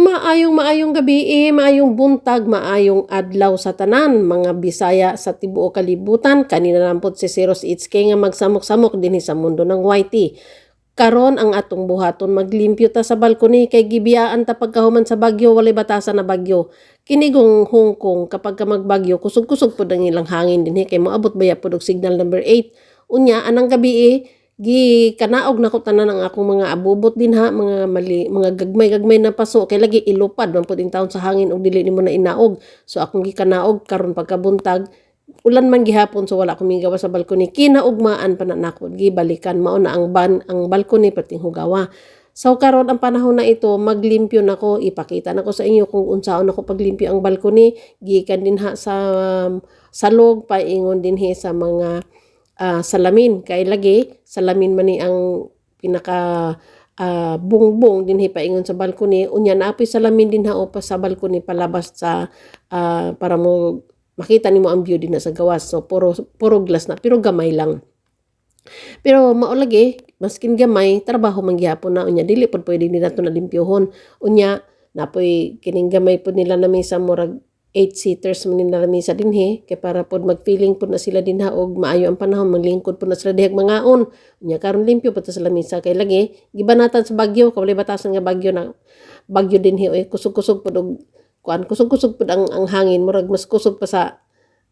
Maayong maayong gabi, eh, maayong buntag, maayong adlaw sa tanan, mga Bisaya sa tibuok kalibutan. Kanina po si Zeros Itske nga magsamok-samok din sa mundo ng YT. Karon ang atong buhaton maglimpyo ta sa balkoni kay gibiyaan ta pagkahuman sa bagyo walay batasan na bagyo. Kinigong Hong Kong kapag ka magbagyo kusog-kusog pud ang ilang hangin dinhi kay moabot baya pud og signal number 8. Unya anang gabi eh, gi kanaog na ko tanan ang akong mga abubot din ha? Mga mali mga gagmay gagmay na paso. Kay lagi ilupad man pud taon sa hangin og dili nimo na inaog. So akong gikanaog karon pagkabuntag. Ulan man gihapon so wala ko migawa sa balkoni kinaugmaan pa na nako gibalikan. Mao na ang ban ang balkoni pating hugawa. So karon ang panahon na ito, maglimpyo nako, ipakita nako sa inyo kung unsaon ako paglimpyo ang balkoni, gikan din ha sa um, salog paingon din he sa mga uh, salamin. Kay lagi salamin man ni ang pinaka uh, bungbong din hipaingon sa balkoni. Unya na apoy salamin din ha pa sa balkoni palabas sa uh, para mo makita nimo ang view din na sa gawas. So puro puro glass na. Pero gamay lang. Pero maulagi maskin gamay trabaho man gyapon na. Unya dili pod pwede nila to na limpyohon unya napoy kining gamay pod nila na sa murag 8 seaters man nila sa dinhi kay para pod magfeeling pod na sila dinha og maayo ang panahon maglingkod pod na sila dihag mangaon. Unya karon limpyo pod sa lamisa kay lagi gibanatan sa bagyo kawali batasan nga bagyo na bagyo dinhi oy kusog-kusog pod og kuan kusog-kusog pod ang, ang hangin. Murag mas kusog pa sa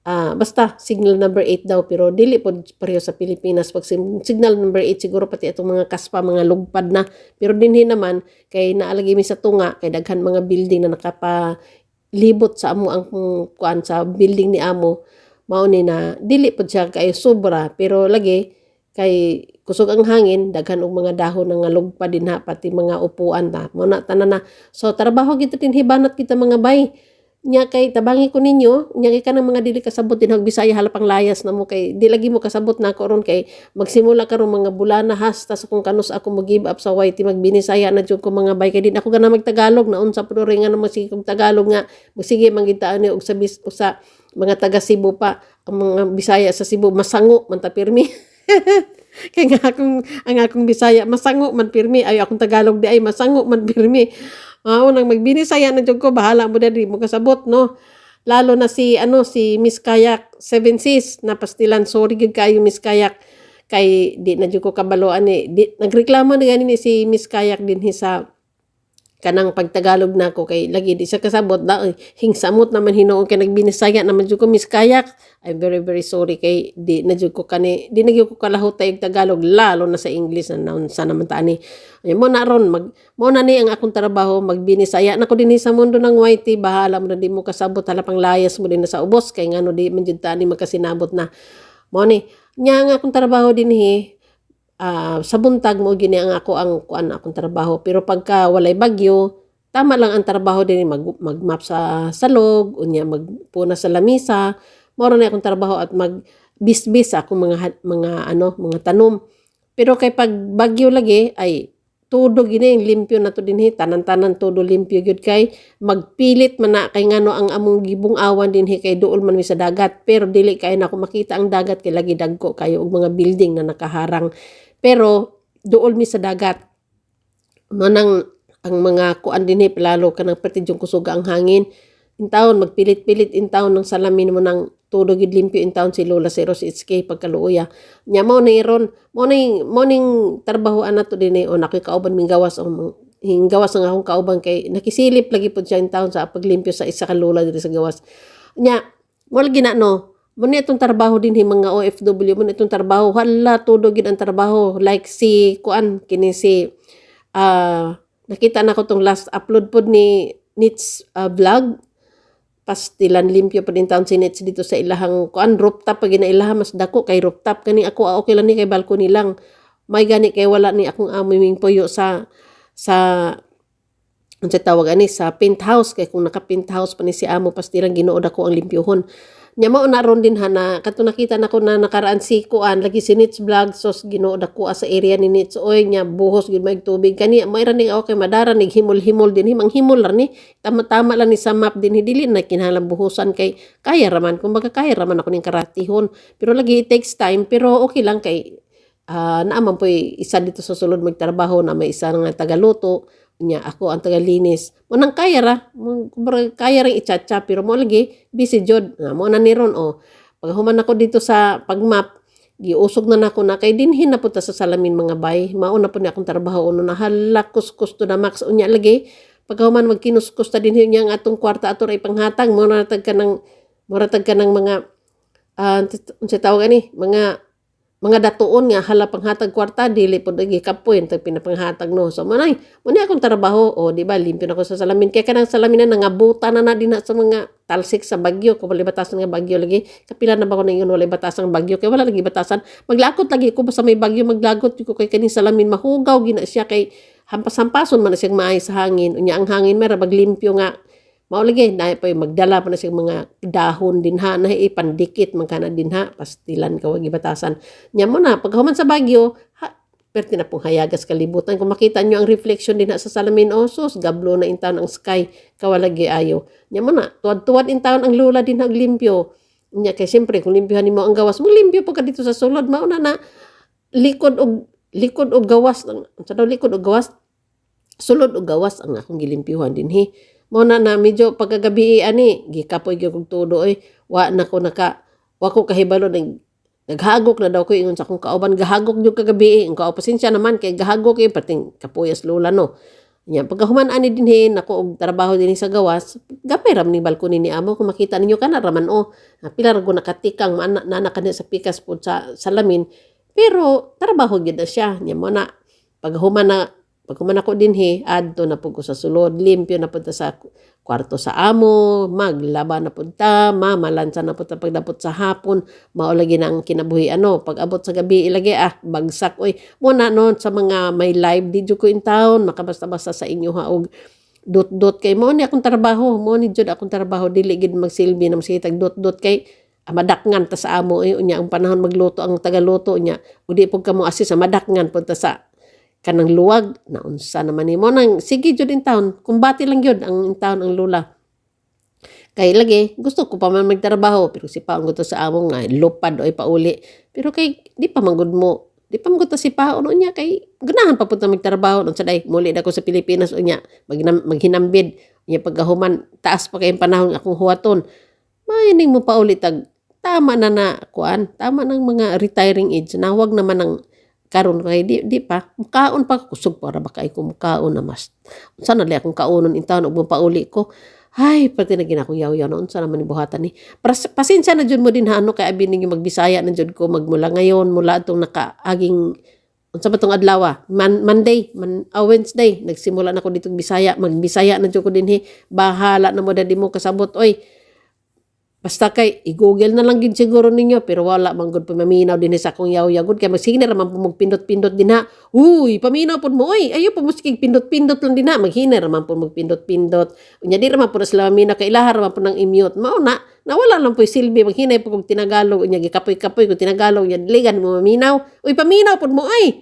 uh, basta signal number 8 daw. Pero dili pod pareho sa Pilipinas. Pag signal number 8 siguro pati atong mga kaspa mga lugpad na. Pero dinhi naman kay naalagi mi sa tunga kay daghan mga building na nakapa libot sa amo ang kuan sa building ni amo mao ni na dili pud siya kay sobra pero lagi kay kusog ang hangin daghan og mga dahon nga lugpa din ha pati mga upuan ta. Mo na tanan na. So trabaho kita hibanat kita mga bay nya kay tabangi ko ninyo nya kay kanang mga dili kasabot din Bisaya halapang layas na mo kay di lagi mo kasabot na ko ron kay magsimula karon mga bulana hasta sa kung kanus ako mo give up sa YT magbinisaya na jud ko mga bay. Kay din ako gana magtagalog na unsa pud ringan na sige kog tagalog nga sige mangitaan ni og sa bis sa mga taga Cebu pa ang mga Bisaya sa Cebu masango man ta pirmi kay nga akong ang akong Bisaya masango man pirmi. Ay akong Tagalog di ay masango man pirmi. Mao nang magbinisaya na jud ko bahala mo dali mo kasabot no. Lalo na si ano si Miss Kayak Seven Seas. Napastilan sorry gid kayo Miss Kayak. Kay di na jud ko kabaloan ni di, nagreklamo na gani ni si Miss Kayak din sa kanang pagtagalog na ko kay lagi di sa kasabot da hingsamot naman hinuon kay nagbinisaya naman jud ko Miss Kayak. I'm very very sorry kay di na jud ko kani di na ko kalahot tay Tagalog lalo na sa English na naon sa naman tani mo na ron mag mo na ni ang akong trabaho magbinisaya. Nako dinhi sa mundo ng YT bahala mo na di mo kasabot hala pang layas mo din sa ubos kay ngano di man jud tani magkasinabot na. Mo ni nya nga akong trabaho dinhi uh, sa buntag mo gini ang ako ang kuan akong trabaho. Pero pagka walay bagyo tama lang ang trabaho din mag magmap sa salog unya magpuna sa lamisa. Moro na akong trabaho at mag bisbis ako mga mga ano mga tanom. Pero kay pag bagyo lagi ay todo gini limpyo na to dinhi tanan-tanan todo limpyo gyud kay magpilit man na kay ngano ang among gibong awan dinhi kay duol man mi sa dagat. Pero dili kay na ako makita ang dagat kay lagi dagko kayo og mga building na nakaharang pero dool mi sa dagat. Manang ang mga kuan dinhi lalo kanang pertidyong kusuga ang hangin. In taon magpilit-pilit in taon ng salamin mo ng tulog gid limpyo in taon si Lola Seros Itske pagkaluoya. Nya mo ni ron mo ni mo ning trabahoan nato dinhi o nakikauban ming gawas o hinggawas nga akong kauban kay nakisilip lagi pud siya in taon sa paglimpyo sa isa ka lola diri sa gawas. Nya mo lagi na no Muna itong trabaho din hi mga OFW, muna itong trabaho, hala, todo gid ang trabaho. Like si, kuan, kini si, uh, nakita na ko tong last upload pod ni Nits uh, vlog, pastilan limpyo pa din taon si Nits dito sa ilahang, kuan, rooftop, pag ilaha, mas dako kay rooftop, kani ako, ah, okay lang ni kay balcony lang. May gani kay wala ni akong aming puyo sa, sa, ang tawag ani sa penthouse. Kay kung naka penthouse pa ni si amo pastilan ginuod ako ang limpyohon Nya mao na ron din hana. Kato nakita na ko na nakaraan si kuan lagi si Nits vlog sos Ginoo dako sa area ni Nits oy nya buhos gid may tubig. Kani may ra ni okay madara ni himol-himol din. Himang himol ra ni. Tama-tama lang ni sa map din. Dili na kinahanglan buhusan kay kaya raman kumbaga kaya raman ako ning karatihon. Pero lagi it takes time. Pero okay lang kay uh, naaman po isa dito sa sulod magtrabaho na may isa nga tagaluto Nya ako ang tagalinis. Mo nang kaya ra, mo kaya ra ichacha pero mo lagi busy jud. Nga mo na ni ron oh. Pag human ako dito sa pagmap, giusog na nako na kay dinhin na punta sa salamin mga bay. Mao na po ni akong trabaho uno na halakos kusto na max unya lagi. Pag human magkinuskus ta dinhin niya ang atong kwarta ato ray panghatag mo na tag ka ng mo ka ng mga ah uh, tawag ani mga mga datuon nga hala panghatag kwarta dili pod lagi kapoy tag pinapanghatag no. So manay muni akong trabaho o di ba limpyo na ko sa salamin. Kay kanang salamin na nangabuta na na din sa mga talsik sa bagyo kung wala batasan nga bagyo lagi. Kapila na ba ko na yun wala batasan nga bagyo kay wala lagi batasan. Maglakot lagi ko basta may bagyo maglagot ko kay kaning salamin mahugaw gina siya kay hampas-hampason man siyang maay sa hangin. Unya ang hangin mera maglimpyo nga Mao lagi na pa magdala pa na siyang mga dahon din ha na ipandikit man kana din ha pastilan ka wag ibatasan. Nya mo na pag human sa Bagyo ha perti na pong hayagas kalibutan kung makita nyo ang reflection din ha sa salamin osos gablo na intaon ang sky kawalagi ayo. Nya mo na tuwad-tuwad intaon ang lula din hag limpyo. Nya kay siyempre kung limpyohan nimo ang gawas mo limpyo pa ka dito sa sulod mao na likod og likod og gawas sa daw likod og gawas sulod og gawas ang akong gilimpyuhan din hi mo na na medyo pagkagabi ani gikapoy gyud kog todo oy wa na ko naka wa ko kahibalo nag naghagok na daw ko ingon sa akong kauban gahagok gyud kagabi ang kao pasensya naman kay gahagok kay pating kapuyas lula no. Nya pagkahuman ani dinhi nako og trabaho dinhi sa gawas gapay ram ni balkoni ni amo kung makita ninyo kana raman o oh, pila ra nakatikang na, na kani sa pikas pud sa salamin pero trabaho gyud na siya. Nya mo na paghuman na pag kuman ako din he, adto na po ko sa sulod, limpyo na punta sa kwarto sa amo, maglaba na punta, mamalansa na punta pagdapot sa hapon, maulagi na ang kinabuhi ano, pag abot sa gabi ilagi ah, bagsak oy. Muna no sa mga may live video ko in town, makabasta-basta sa inyo ha og dot-dot kay mo ni akong trabaho, mo ni jud akong trabaho dili gid magsilbi na masitag dot-dot kay ah, madakngan ta sa amo eh, unya ang panahon magluto ang tagaluto nya udi pug kamo assist sa madakngan punta sa kanang luwag na unsa naman nimo nang sige jud in town. Kumbati lang jud ang in town ang lula. Kay lagi gusto ko pa man magtrabaho pero si Paon gusto sa among nga lupad oy pauli. Pero kay di pa manggod mo. Di pa manggod si Paon unya kay ganahan pa punta magtrabaho. Unsa day muli na ko sa Pilipinas unya maghinam, maghinambid unya paggahuman taas pa kay panahon akong huwaton. Mayining mo pauli tag tama na na kuan. Tama ng mga retiring age. Na wag naman ang karon kay di, di pa mukaon pa kusog para ba kay ko mukaon na mas. Unsa na akong kaunon intaon og pauli ko. Ay pati na gina akong yaw-yaw na unsa naman buhatan ni. Pasensya na jud mo din ha ano kay abi ninyo magbisaya na jud ko magmula ngayon mula atong nakaaging unsa ba tong adlaw ah? Man, Monday man oh, Wednesday nagsimula na ko dito Bisaya magbisaya na jud ko dinhi bahala na mo dadi mo kasabot. Oy Basta kay i-google na lang gid siguro ninyo pero wala man gud pamaminaw din sa akong yaw gud kay magsige na man po pindot-pindot din ha. Uy, paminaw pud mo oy. Ayo pa muskig pindot-pindot lang din ha. Maghina ra man po magpindot-pindot. Unya di ra man po sila mamina kay ilahar man po nang i-mute. Mao na nawala lang po silbi maghinay po kog tinagalog unya gikapoy-kapoy ko tinagalog unya ligan mo maminaw. Uy, paminaw pud mo ay.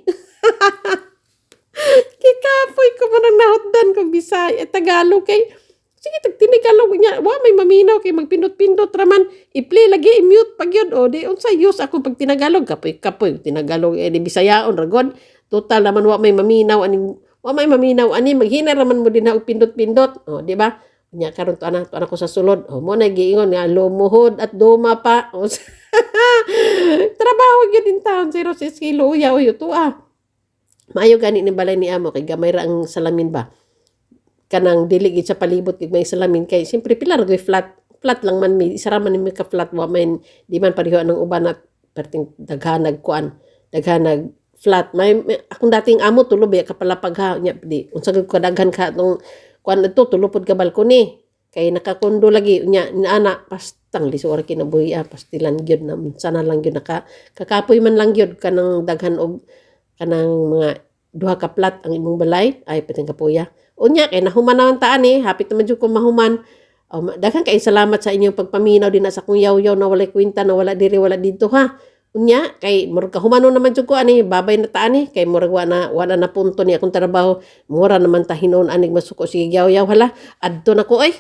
Kikapoy ko man nahutdan ko Bisaya Tagalog kay Sige, tag tinigalog niya. Wa may maminaw kay magpindot-pindot raman. I-play lagi, i-mute pag yun. O, di, unsa use ako pag tinagalog. Kapoy, kapoy, tinagalog. Eh, di bisayaon, ragod. Total naman, wa may maminaw. Aning, wa may maminaw. Ani, maghina raman mo din na pindot-pindot. O, di ba? Nya karon to anak to anak ko sa sulod. O mo na giingon nga lumuhod at duma pa. O, trabaho gyud din taon 06 kilo ya o yuto ah. Maayo gani ni balay ni amo kay gamay ra ang salamin ba kanang dili gid sa palibot kay may salamin. Kay siyempre pilar gyud flat flat lang man mi isa man mi ka flat wa man di man pareho anong uban at perting daghanag kuan daghanag flat. May, may akong dating amo tulo ba kapalapag ha nya di unsa gud ko daghan ka tong kuan adto tulupod ka balkoni. Kay nakakondo lagi nya ana pastang lisor kinabuhi ah pastilan gyud na sana lang gyud naka kakapoy man lang gyud kanang daghan og kanang mga duha ka plat ang imong balay ay pating kapuya Unya kay nahuman naman taan eh, hapit naman jud ko mahuman. Oh, daghan kay salamat sa inyong pagpaminaw din sa akong yaw-yaw na walay kwenta na wala diri wala dito ha. Unya kay murag kahumano naman jud ko ani babay na taan eh kay murag wa na wala na punto ni akong trabaho. Mura naman ta hinon anig masuko sige yaw-yaw hala. Adto na ko ay.